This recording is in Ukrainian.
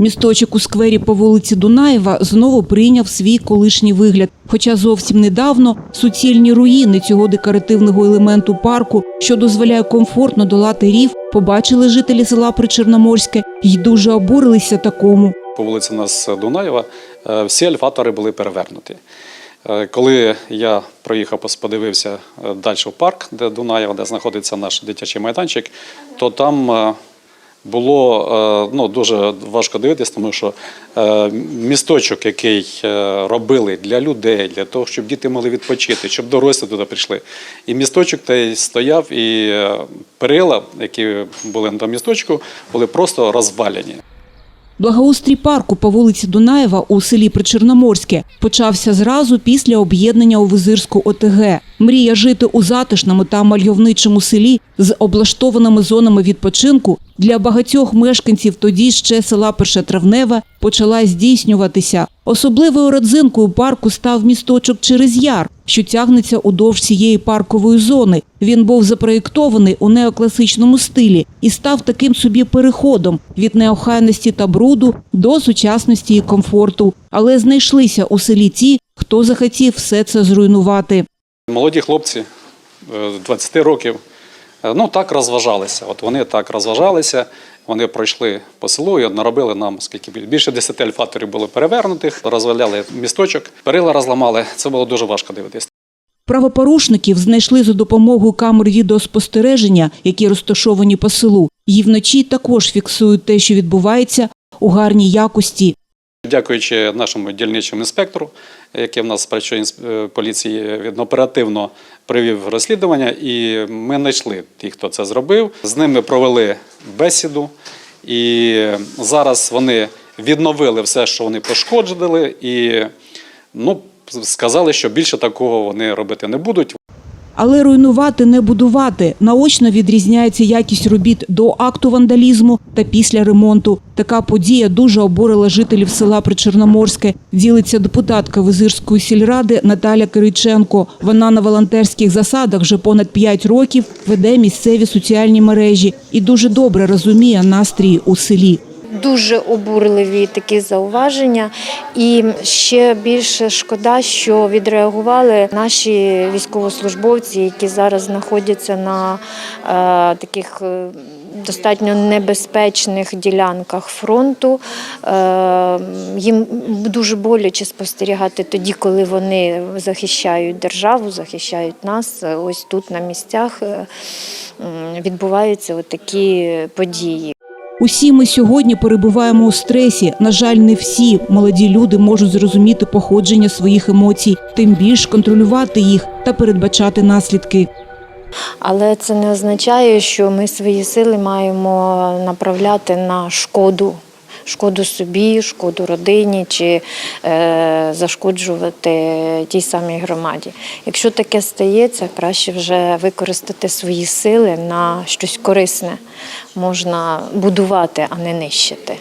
Місточок у сквері по вулиці Дунаєва знову прийняв свій колишній вигляд. Хоча зовсім недавно суцільні руїни цього декоративного елементу парку, що дозволяє комфортно долати рів, побачили жителі села Причорноморське і дуже обурилися такому. По вулиці нас Дунаєва е, всі альфатори були перевернуті. Е, Коли я проїхав, подивився е, далі в парк, де Дунаєва, де знаходиться наш дитячий майданчик, то там було е, ну, дуже важко дивитися, тому що е, місточок, який е, робили для людей, для того, щоб діти могли відпочити, щоб дорослі туди прийшли. І місточок той стояв, і перила, які були на тому місточку, були просто розвалені. Благоустрій парку по вулиці Дунаєва у селі Причорноморське почався зразу після об'єднання у Визирську ОТГ. Мрія жити у затишному та мальовничому селі з облаштованими зонами відпочинку для багатьох мешканців тоді ще села Першотравневе почала здійснюватися. Особливою родзинкою парку став місточок через яр, що тягнеться удовж цієї паркової зони. Він був запроєктований у неокласичному стилі і став таким собі переходом від неохайності та бруду до сучасності і комфорту. Але знайшлися у селі ті, хто захотів все це зруйнувати. Молоді хлопці е, 20 років, е, ну так розважалися. От вони так розважалися, вони пройшли по селу і наробили нам скільки біль- більше 10 альфаторів було перевернутих, розваляли місточок, перила розламали. Це було дуже важко дивитися. Правопорушників знайшли за допомогою камер відеоспостереження, які розташовані по селу. І вночі також фіксують те, що відбувається у гарній якості. Дякуючи нашому дільничому інспектору, який в нас працює е, поліції, він оперативно провів розслідування, і ми знайшли тих, хто це зробив. З ними провели бесіду, і зараз вони відновили все, що вони пошкоджували, і ну, сказали, що більше такого вони робити не будуть. Але руйнувати не будувати наочно відрізняється якість робіт до акту вандалізму та після ремонту. Така подія дуже обурила жителів села Причорноморське. Ділиться депутатка Визирської сільради Наталя Кириченко. Вона на волонтерських засадах вже понад 5 років веде місцеві соціальні мережі і дуже добре розуміє настрій у селі. Дуже обурливі такі зауваження, і ще більше шкода, що відреагували наші військовослужбовці, які зараз знаходяться на е, таких е, достатньо небезпечних ділянках фронту. Е, їм дуже боляче спостерігати тоді, коли вони захищають державу, захищають нас. Ось тут на місцях е, відбуваються такі події. Усі ми сьогодні перебуваємо у стресі. На жаль, не всі молоді люди можуть зрозуміти походження своїх емоцій, тим більш контролювати їх та передбачати наслідки. Але це не означає, що ми свої сили маємо направляти на шкоду. Шкоду собі, шкоду родині чи е, зашкоджувати тій самій громаді. Якщо таке стається, краще вже використати свої сили на щось корисне. Можна будувати, а не нищити.